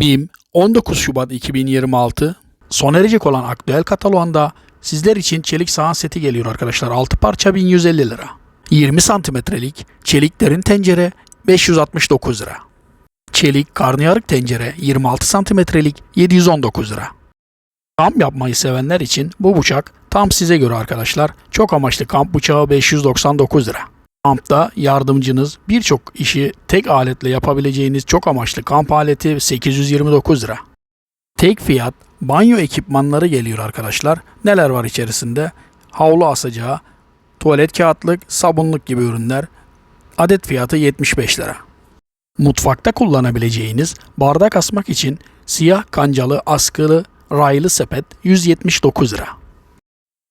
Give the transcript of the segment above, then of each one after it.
BİM 19 Şubat 2026 sona erecek olan aktüel kataloğunda sizler için çelik sahan seti geliyor arkadaşlar. 6 parça 1150 lira. 20 santimetrelik çelik derin tencere 569 lira. Çelik karnıyarık tencere 26 santimetrelik 719 lira. Kamp yapmayı sevenler için bu bıçak tam size göre arkadaşlar. Çok amaçlı kamp bıçağı 599 lira. Kampta yardımcınız birçok işi tek aletle yapabileceğiniz çok amaçlı kamp aleti 829 lira. Tek fiyat banyo ekipmanları geliyor arkadaşlar. Neler var içerisinde? Havlu asacağı, tuvalet kağıtlık, sabunluk gibi ürünler. Adet fiyatı 75 lira. Mutfakta kullanabileceğiniz bardak asmak için siyah kancalı askılı raylı sepet 179 lira.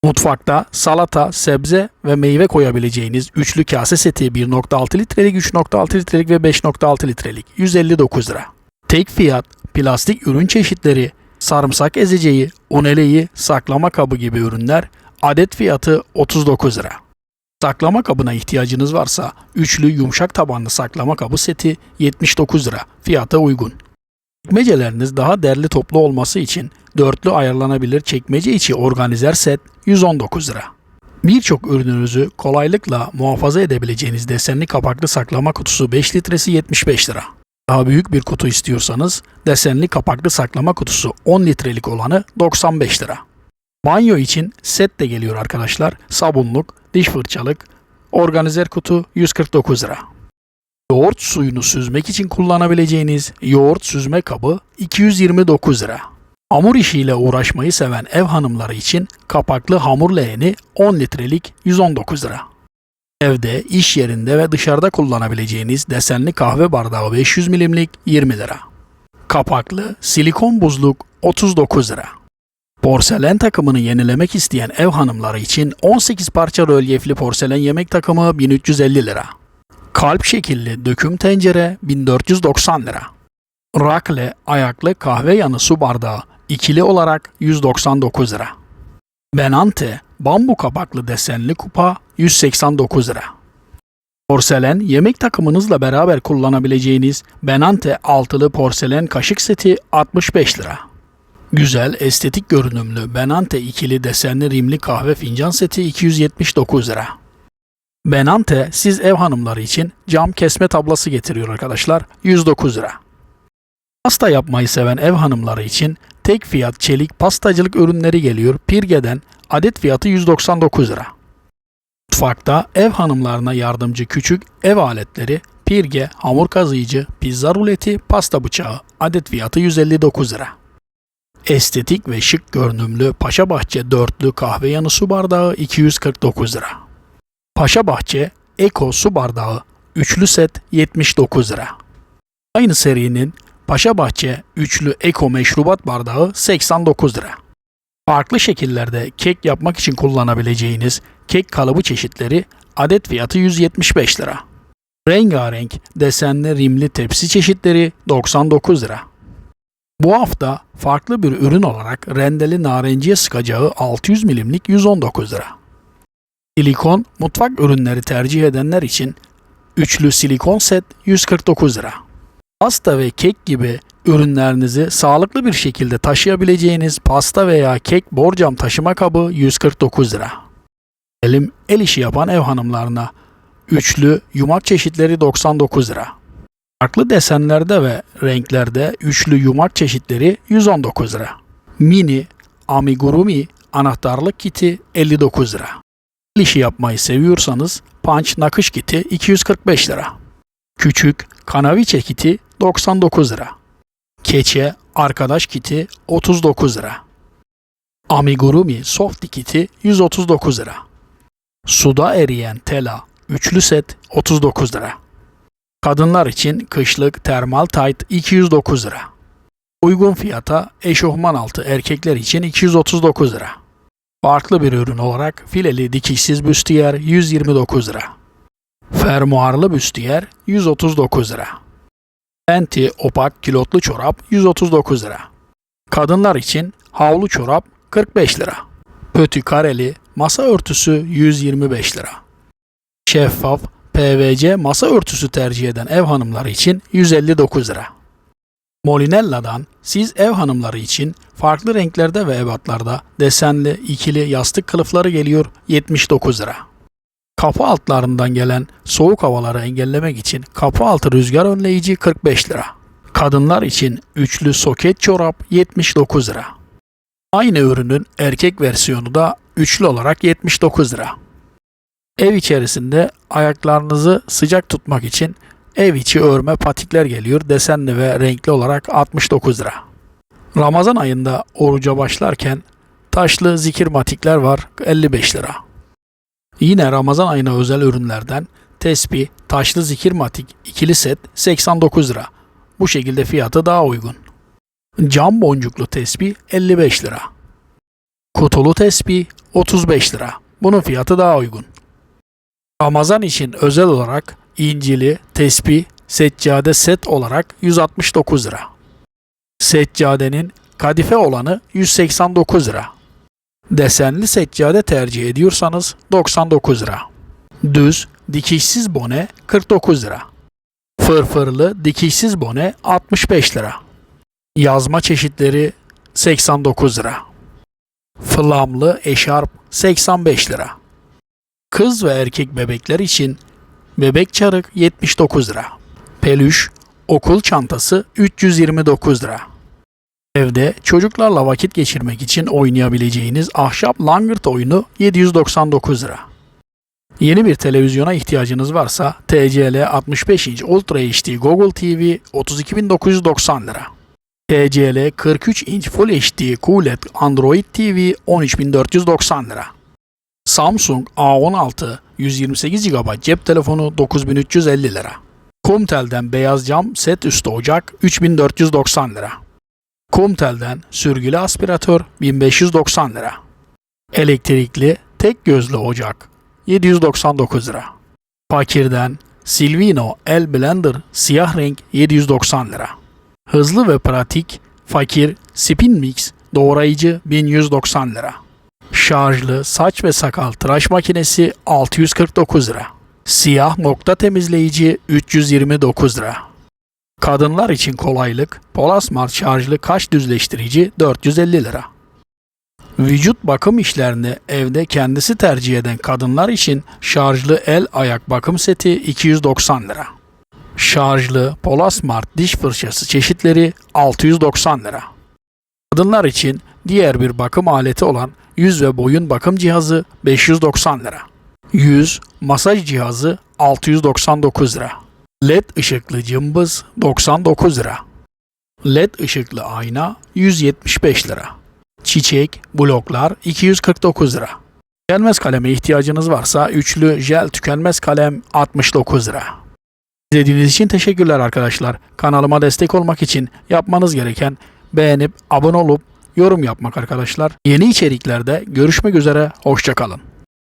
Mutfakta salata, sebze ve meyve koyabileceğiniz üçlü kase seti 1.6 litrelik, 3.6 litrelik ve 5.6 litrelik 159 lira. Tek fiyat plastik ürün çeşitleri, sarımsak ezeceği, uneleyi, saklama kabı gibi ürünler adet fiyatı 39 lira. Saklama kabına ihtiyacınız varsa üçlü yumuşak tabanlı saklama kabı seti 79 lira. Fiyata uygun. Çekmeceleriniz daha derli toplu olması için dörtlü ayarlanabilir çekmece içi organizer set 119 lira. Birçok ürününüzü kolaylıkla muhafaza edebileceğiniz desenli kapaklı saklama kutusu 5 litresi 75 lira. Daha büyük bir kutu istiyorsanız desenli kapaklı saklama kutusu 10 litrelik olanı 95 lira. Banyo için set de geliyor arkadaşlar. Sabunluk, diş fırçalık, organizer kutu 149 lira. Yoğurt suyunu süzmek için kullanabileceğiniz yoğurt süzme kabı 229 lira. Hamur işiyle uğraşmayı seven ev hanımları için kapaklı hamur leğeni 10 litrelik 119 lira. Evde, iş yerinde ve dışarıda kullanabileceğiniz desenli kahve bardağı 500 milimlik 20 lira. Kapaklı silikon buzluk 39 lira. Porselen takımını yenilemek isteyen ev hanımları için 18 parça rölyefli porselen yemek takımı 1350 lira. Kalp şekilli döküm tencere 1490 lira. Rakle ayaklı kahve yanı su bardağı ikili olarak 199 lira. Benante bambu kapaklı desenli kupa 189 lira. Porselen yemek takımınızla beraber kullanabileceğiniz Benante altılı porselen kaşık seti 65 lira. Güzel, estetik görünümlü Benante ikili desenli rimli kahve fincan seti 279 lira. Benante siz ev hanımları için cam kesme tablası getiriyor arkadaşlar 109 lira. Pasta yapmayı seven ev hanımları için tek fiyat çelik pastacılık ürünleri geliyor Pirge'den adet fiyatı 199 lira. Mutfakta ev hanımlarına yardımcı küçük ev aletleri Pirge, hamur kazıyıcı, pizza ruleti, pasta bıçağı adet fiyatı 159 lira. Estetik ve şık görünümlü Paşabahçe dörtlü kahve yanı su bardağı 249 lira. Paşabahçe Eko su bardağı üçlü set 79 lira. Aynı serinin Paşabahçe üçlü Eko meşrubat bardağı 89 lira. Farklı şekillerde kek yapmak için kullanabileceğiniz kek kalıbı çeşitleri adet fiyatı 175 lira. Rengarenk desenli rimli tepsi çeşitleri 99 lira. Bu hafta farklı bir ürün olarak rendeli narenciye sıkacağı 600 milimlik 119 lira. Silikon mutfak ürünleri tercih edenler için üçlü silikon set 149 lira. Pasta ve kek gibi ürünlerinizi sağlıklı bir şekilde taşıyabileceğiniz pasta veya kek borcam taşıma kabı 149 lira. Elim el işi yapan ev hanımlarına üçlü yumak çeşitleri 99 lira. Farklı desenlerde ve renklerde üçlü yumak çeşitleri 119 lira. Mini amigurumi anahtarlık kiti 59 lira. El işi yapmayı seviyorsanız punch nakış kiti 245 lira. Küçük kanaviçe kiti 99 lira. Keçe arkadaş kiti 39 lira. Amigurumi soft kiti 139 lira. Suda eriyen tela üçlü set 39 lira. Kadınlar için kışlık termal tight 209 lira. Uygun fiyata eşofman altı erkekler için 239 lira. Farklı bir ürün olarak fileli dikişsiz büstiyer 129 lira. Fermuarlı büstiyer 139 lira. Enti opak kilotlu çorap 139 lira. Kadınlar için havlu çorap 45 lira. Pötü kareli masa örtüsü 125 lira. Şeffaf PVC masa örtüsü tercih eden ev hanımları için 159 lira. Molinella'dan siz ev hanımları için farklı renklerde ve ebatlarda desenli ikili yastık kılıfları geliyor 79 lira. Kapı altlarından gelen soğuk havaları engellemek için kapı altı rüzgar önleyici 45 lira. Kadınlar için üçlü soket çorap 79 lira. Aynı ürünün erkek versiyonu da üçlü olarak 79 lira. Ev içerisinde ayaklarınızı sıcak tutmak için ev içi örme patikler geliyor desenli ve renkli olarak 69 lira. Ramazan ayında oruca başlarken taşlı zikir matikler var 55 lira. Yine Ramazan ayına özel ürünlerden tesbih, taşlı zikir matik ikili set 89 lira. Bu şekilde fiyatı daha uygun. Cam boncuklu tesbih 55 lira. Kutulu tesbih 35 lira. Bunun fiyatı daha uygun. Ramazan için özel olarak incili, tesbih, seccade set olarak 169 lira. Seccadenin kadife olanı 189 lira. Desenli seccade tercih ediyorsanız 99 lira. Düz, dikişsiz bone 49 lira. Fırfırlı, dikişsiz bone 65 lira. Yazma çeşitleri 89 lira. Flamlı eşarp 85 lira. Kız ve erkek bebekler için bebek çarık 79 lira. Pelüş, okul çantası 329 lira. Evde çocuklarla vakit geçirmek için oynayabileceğiniz ahşap langırt oyunu 799 lira. Yeni bir televizyona ihtiyacınız varsa TCL 65 inç Ultra HD Google TV 32.990 lira. TCL 43 inç Full HD QLED Android TV 13.490 lira. Samsung A16 128 GB cep telefonu 9350 lira. Kumtel'den beyaz cam set üstü ocak 3490 lira. Kumtel'den sürgülü aspiratör 1590 lira. Elektrikli tek gözlü ocak 799 lira. Fakir'den Silvino El Blender siyah renk 790 lira. Hızlı ve pratik Fakir Spin Mix doğrayıcı 1190 lira. Şarjlı saç ve sakal tıraş makinesi 649 lira. Siyah nokta temizleyici 329 lira. Kadınlar için kolaylık Polasmart şarjlı kaş düzleştirici 450 lira. Vücut bakım işlerini evde kendisi tercih eden kadınlar için şarjlı el ayak bakım seti 290 lira. Şarjlı Polasmart diş fırçası çeşitleri 690 lira. Kadınlar için diğer bir bakım aleti olan yüz ve boyun bakım cihazı 590 lira. Yüz masaj cihazı 699 lira. LED ışıklı cımbız 99 lira. LED ışıklı ayna 175 lira. Çiçek, bloklar 249 lira. Tükenmez kaleme ihtiyacınız varsa üçlü jel tükenmez kalem 69 lira. İzlediğiniz için teşekkürler arkadaşlar. Kanalıma destek olmak için yapmanız gereken beğenip abone olup yorum yapmak arkadaşlar. Yeni içeriklerde görüşmek üzere, hoşçakalın.